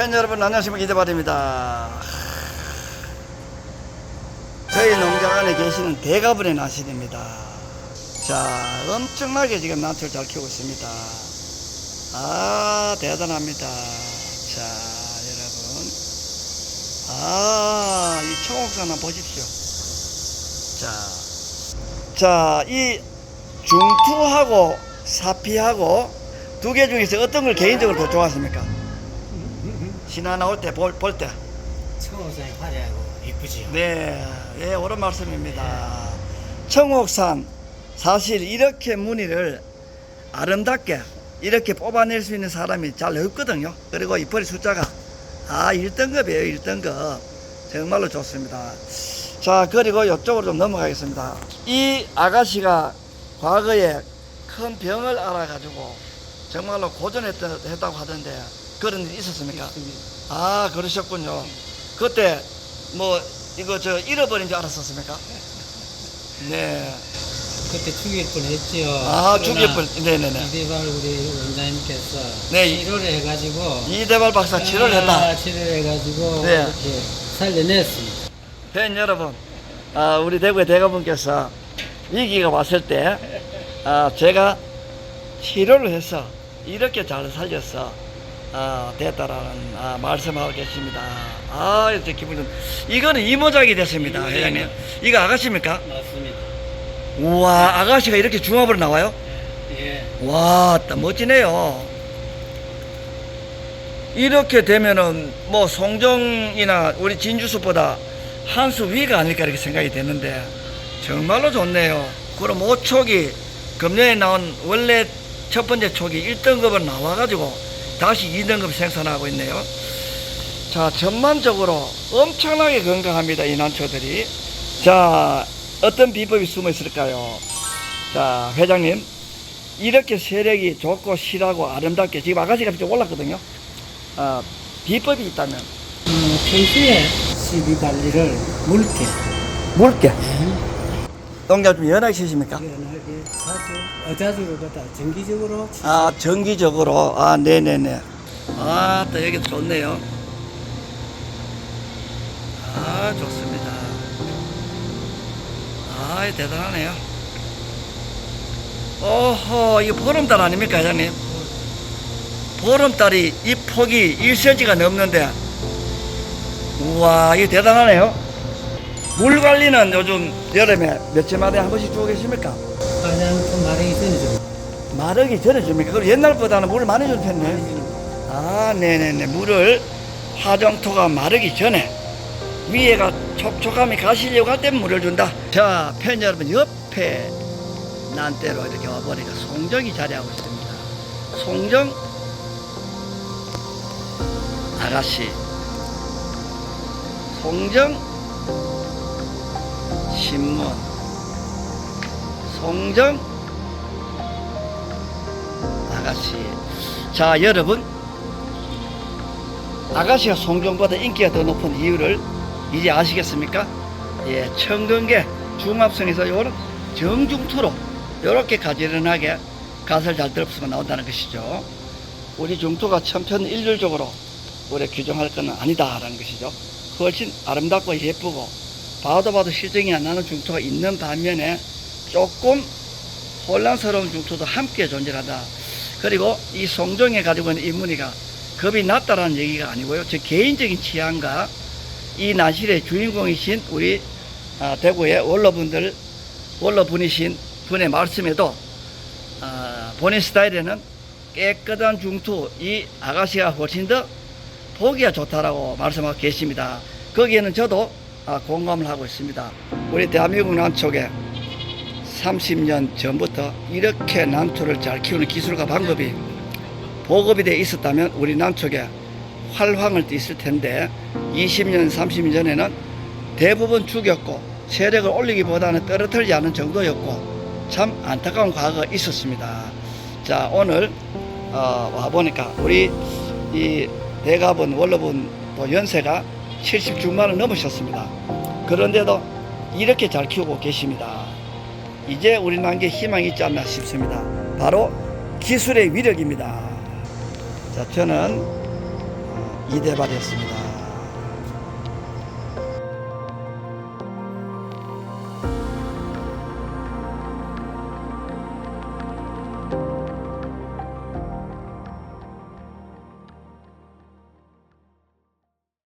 팬 여러분 안녕하십니까 이대발입니다. 저희 농장 안에 계시는 대가분의 나실입니다. 자, 엄청나게 지금 난초를 잘 키우고 있습니다. 아, 대단합니다. 자, 여러분. 아, 이 청옥산 한번 보십시오. 자, 자, 이 중투하고 사피하고 두 개 중에서 어떤 걸 개인적으로 더 좋아하십니까? 신화 나올 때, 볼, 볼 때. 청호산이 화려하고 이쁘지요. 네, 예, 옳은 말씀입니다. 청옥산, 사실 이렇게 무늬를 아름답게 이렇게 뽑아낼 수 있는 사람이 잘 없거든요. 그리고 이 벌이 숫자가, 아, 1등급이에요, 1등급. 정말로 좋습니다. 자, 그리고 이쪽으로 좀 넘어가겠습니다. 이 아가씨가 과거에 큰 병을 알아가지고 정말로 고전했다고 하던데 그런 일이 있었습니까? 아, 그러셨군요. 그때 뭐 이거 저 잃어버린 줄 알았었습니까? 네. 그때 죽일 뻔했지요. 아, 죽일 뻔. 네네네. 이대발 우리 원장님께서 네, 이- 치료를 해가지고 이대발 박사 치료를 했다. 아, 치료를 해가지고 네. 이렇게 살려냈습니다. 팬 여러분, 아, 우리 대구의 대가분께서 위기가 왔을 때, 아, 제가 치료를 해서 이렇게 잘 살려서 아, 됐다라는 아, 말씀하고 계십니다. 아, 이제 기분 좀. 이거는 이모작이 됐습니다, 회장님. 이거 아가씨입니까? 맞습니다. 우와, 아가씨가 이렇게 중합으로 나와요? 예. 와, 딱 멋지네요. 이렇게 되면은 뭐 송정이나 우리 진주숲보다 한 수 위가 아닐까 이렇게 생각이 되는데 정말로 좋네요. 그럼 5촉이 금년에 나온 원래 첫 번째 촉이 1등급으로 나와가지고 다시 2등급 생산하고 있네요. 자, 전반적으로 엄청나게 건강합니다. 이 난초들이. 자, 어떤 비법이 숨어 있을까요? 자, 회장님. 이렇게 세력이 좋고 실하고 아름답게 지금 아가씨가 좀 올랐거든요. 아, 비법이 있다면 음, 평소에 시비 관리를 묽게 묽게 농장 좀 연하게 치십니까? 연하게 자주 어 자주로보다 정기적으로 치- 아 정기적으로 아 네네네 아 또 여기 좋네요. 아 좋습니다. 아 대단하네요. 오호 이거 보름달 아닙니까 회장님? 보름달이 이 폭이 1cm가 넘는데 우와 이거 대단하네요. 물 관리는 요즘 여름에 며칠마다 한 번씩 주고 계십니까? 가장 좀 마르기 전에 좀 마르기 전에 줍니까? 그럼 옛날보다는 물을 많이 줄 텐데. 아, 네네네. 물을 화정토가 마르기 전에 위에가 촉촉함이 가시려고 할 때 물을 준다. 자, 팬 여러분, 옆에 난대로 이렇게 와보니까 송정이 자리하고 있습니다. 송정 아가씨. 송정 신문. 송정 아가씨. 자, 여러분. 아가씨가 송정보다 인기가 더 높은 이유를 이제 아시겠습니까? 예, 청근계 중합성에서 요런 정중투로 요렇게 가지런하게 갓을 잘 들었으면 나온다는 것이죠. 우리 중투가 천편일률적으로 우리 규정할 것은 아니다라는 것이죠. 훨씬 아름답고 예쁘고 봐도 봐도 실정이 안 나는 중투가 있는 반면에 조금 혼란스러운 중투도 함께 존재한다. 그리고 이 송정에 가지고 있는 이 무늬가 겁이 났다라는 얘기가 아니고요. 제 개인적인 취향과 이 나실의 주인공이신 우리 아, 대구의 원로분들, 원로분이신 분의 말씀에도 아, 본인 스타일에는 깨끗한 중투, 이 아가씨가 훨씬 더 보기가 좋다라고 말씀하고 계십니다. 거기에는 저도 아, 공감을 하고 있습니다. 우리 대한민국 난초에 30년 전부터 이렇게 난초를 잘 키우는 기술과 방법이 보급이 돼 있었다면 우리 난초에 활황을 띠있을 텐데 20년, 30년 전에는 대부분 죽였고 세력을 올리기보다는 떨어뜨리지 않은 정도였고 참 안타까운 과거가 있었습니다. 자 오늘 어, 와 보니까 우리 이 대가분 원로분 또 연세가 70 중반을 넘으셨습니다. 그런데도 이렇게 잘 키우고 계십니다. 이제 우리 난게 희망이 있지 않나 싶습니다. 바로 기술의 위력입니다. 자, 저는 이대발이었습니다.